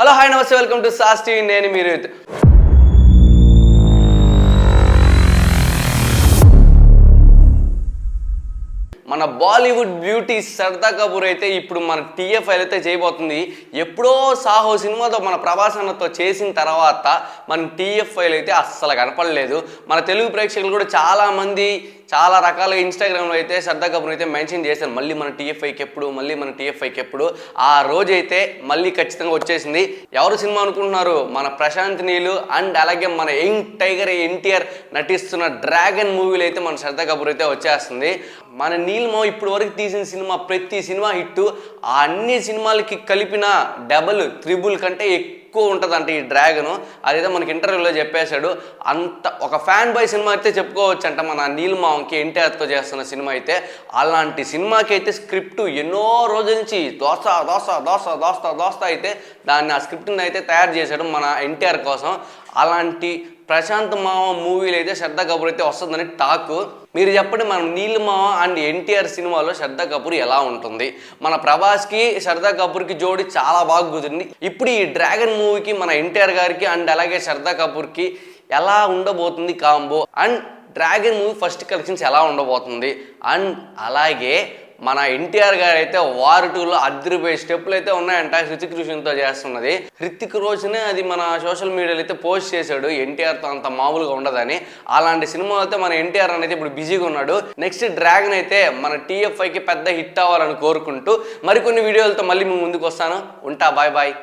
Hello hi నమస్తే welcome to sauce TV. నేను మీరు మన బాలీవుడ్ బ్యూటీ సర్దా కపూర్ అయితే ఇప్పుడు మన టీఎఫ్ఐ అయితే చేయబోతుంది. ఎప్పుడో సాహో సినిమాతో మన ప్రభాసన్నతో చేసిన తర్వాత మన టీఎఫ్ఐలు అయితే అస్సలు కనపడలేదు. మన తెలుగు ప్రేక్షకులు కూడా చాలామంది చాలా రకాల ఇన్స్టాగ్రామ్లో అయితే సర్దా కపూర్ అయితే మెన్షన్ చేశారు. మళ్ళీ మన టీఎఫ్ఐకి ఎప్పుడు మళ్ళీ మన టీఎఫ్ఐకి ఎప్పుడు. ఆ రోజైతే మళ్ళీ ఖచ్చితంగా వచ్చేసింది. ఎవరు సినిమా అనుకుంటున్నారు? మన ప్రశాంత్ నీలు అండ్ అలాగే మన యంగ్ టైగర్ ఎన్టీఆర్ నటిస్తున్న డ్రాగన్ మూవీలు అయితే మన శ్రద్ధా కపూర్ అయితే వచ్చేస్తుంది. మన నీల్మో ఇప్పుడు వరకు తీసిన సినిమా ప్రతి సినిమా హిట్ ఆ అన్ని సినిమాలకి కలిపిన డబల్ త్రిబుల్ కంటే ఎక్కువ ఎక్కువ ఉంటుందంట ఈ డ్రాగన్. అదైతే మనకి ఇంటర్వ్యూలో చెప్పేశాడు. అంత ఒక ఫ్యాన్ బాయ్ సినిమా అయితే చెప్పుకోవచ్చు అంట మన నీల్మాంకి ఎన్టీఆర్తో చేస్తున్న సినిమా అయితే. అలాంటి సినిమాకి అయితే స్క్రిప్ట్ ఎన్నో రోజుల నుంచి దోస దోస దోస దోస్త దోస్త అయితే దాన్ని ఆ స్క్రిప్ట్ని అయితే తయారు చేశాడు మన ఎన్టీఆర్ కోసం. అలాంటి ప్రశాంత్ మామ మూవీలు అయితే శ్రద్ధ కపూర్ అయితే వస్తుందని టాక్. మీరు చెప్పండి మన నీళ్ళు మామ అండ్ ఎన్టీఆర్ సినిమాలో శ్రద్ధ కపూర్ ఎలా ఉంటుంది? మన ప్రభాస్కి శ్రద్ధ కపూర్కి జోడి చాలా బాగా కుదిరింది. ఇప్పుడు ఈ డ్రాగన్ మూవీకి మన ఎన్టీఆర్ గారికి అండ్ అలాగే శ్రద్ధా కపూర్కి ఎలా ఉండబోతుంది combo and dragon movie first collections ఎలా ఉండబోతుంది అండ్ అలాగే మన ఎన్టీఆర్ గారు అయితే వార్ టూలో అద్దరిపోయే స్టెప్పులు అయితే ఉన్నాయంట హృతిక్ రోషన్తో చేస్తున్నది. హృతిక్ రోషనే అది మన సోషల్ మీడియాలో అయితే పోస్ట్ చేశాడు. ఎన్టీఆర్తో అంత మామూలుగా ఉండదని. అలాంటి సినిమాలో అయితే మన ఎన్టీఆర్ అనేది ఇప్పుడు బిజీగా ఉన్నాడు. నెక్స్ట్ డ్రాగన్ అయితే మన టీఎఫ్ఐకి పెద్ద హిట్ అవ్వాలని కోరుకుంటూ మరికొన్ని వీడియోలతో మళ్ళీ మీ ముందుకు వస్తాను. ఉంటా బాయ్ బాయ్.